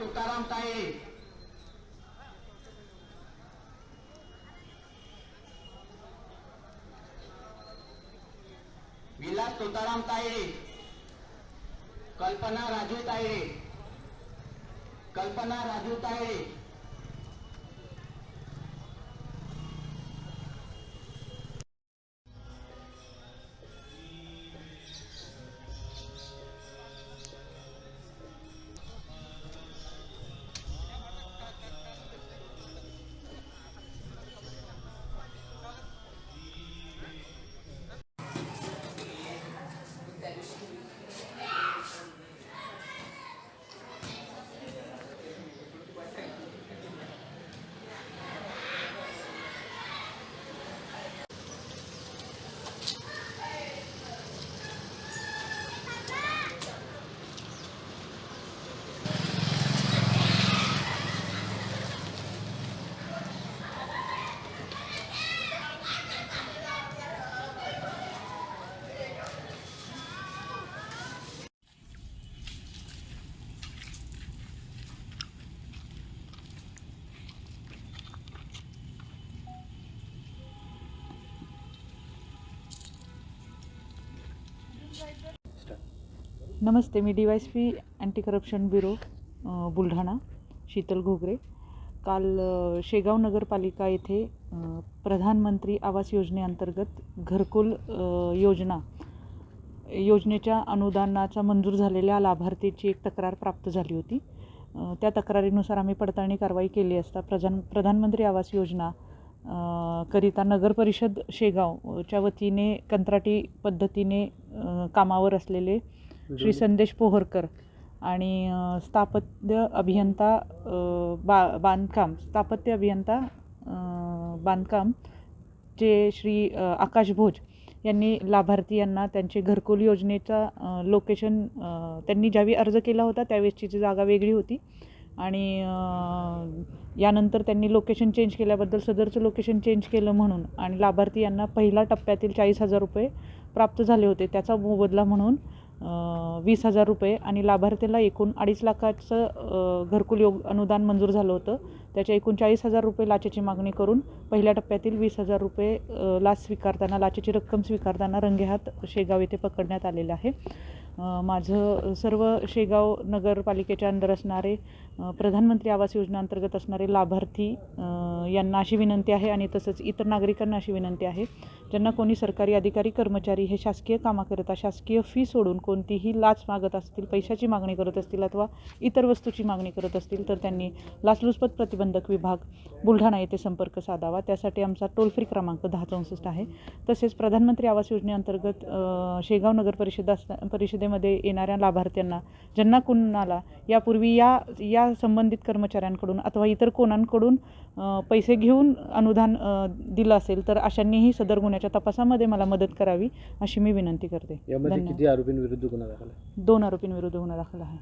तुकाराम तायडे विलास तुकाराम तायडे कल्पना राजू तायडे कल्पना राजू तायडे नमस्ते मी D Y P anti corruption bureau Buldhana Sheetal Ghogare. काल शेगाव नगरपालिका येथे प्रधानमंत्री आवास योजनेअंतर्गत घरकुल योजना योजनेच्या अनुदानाचा मंजूर झालेल्या लाभार्थीची एक तक्रार प्राप्त झाली होती. त्या तक्रारीनुसार आम्ही पडताळणी कारवाई केली असता प्रधान प्रधानमंत्री आवास योजना करिता नगर परिषद वतीने कंत्राटी पद्धतीने कामावर असलेले श्री संदेश पोहरकर आणि स्थापत्य अभियंता बा बांधकाम स्थापत्य अभियंता बांधकाम चे श्री आकाश भोज यांनी लाभार्थी यांना त्यांचे घरकुल योजनेचा लोकेशन त्यांनी ज्यावेळी अर्ज केला होता त्यावेळेसची जी जागा वेगळी होती. आणि यानंतर त्यांनी लोकेशन चेंज केल्याबद्दल सदरचं लोकेशन चेंज केलं म्हणून आणि लाभार्थी यांना पहिल्या टप्प्यातील चाळीस हजार रुपये प्राप्त झाले होते. त्याचा मोबदला म्हणून वीस हजार रुपये आणि लाभार्थीला एकूण अडीच लाखाचं घरकुल योग अनुदान मंजूर झालं होतं. त्याच्या एकोणचाळीस हजार रुपये लाचेची मागणी करून पहिल्या टप्प्यातील वीस हजार रुपये लाच स्वीकारताना लाचेची रक्कम स्वीकारताना रंगेहात शेगाव येथे पकडण्यात आलेलं आहे. माझं सर्व शेगाव नगरपालिकेच्या अंदर असणारे प्रधानमंत्री आवास योजनेअंतर्गत असणारे लाभार्थी यांना अशी विनंती आहे आणि तसंच इतर नागरिकांना अशी विनंती आहे ज्यांना कोणी सरकारी अधिकारी कर्मचारी हे शासकीय कामाकरिता शासकीय फी सोडून कोणतीही लाच मागत असतील पैशाची मागणी करत असतील अथवा इतर वस्तूची मागणी करत असतील तर त्यांनी लाचलुचपत प्रतिबंधक विभाग बुलढाणा येथे संपर्क साधावा. त्यासाठी आमचा टोल फ्री क्रमांक दहा चौसष्ट आहे. तसेच प्रधानमंत्री आवास योजनेअंतर्गत शेगाव नगर परिषद असना परिषदेमध्ये येणाऱ्या लाभार्थ्यांना ज्यांना कुणाला यापूर्वी या या संबंधित कर्मचाऱ्यांकडून अथवा इतर कोणांकडून पैसे घेऊन अनुदान दिलं असेल तर अशांनीही सदर गुन्ह्याच्या तपासामध्ये मला मदत करावी अशी मी विनंती करते. किती आरोपींविरुद्ध गुन्हा दाखल दोन आरोपींविरुद्ध गुन्हा दाखल आहे.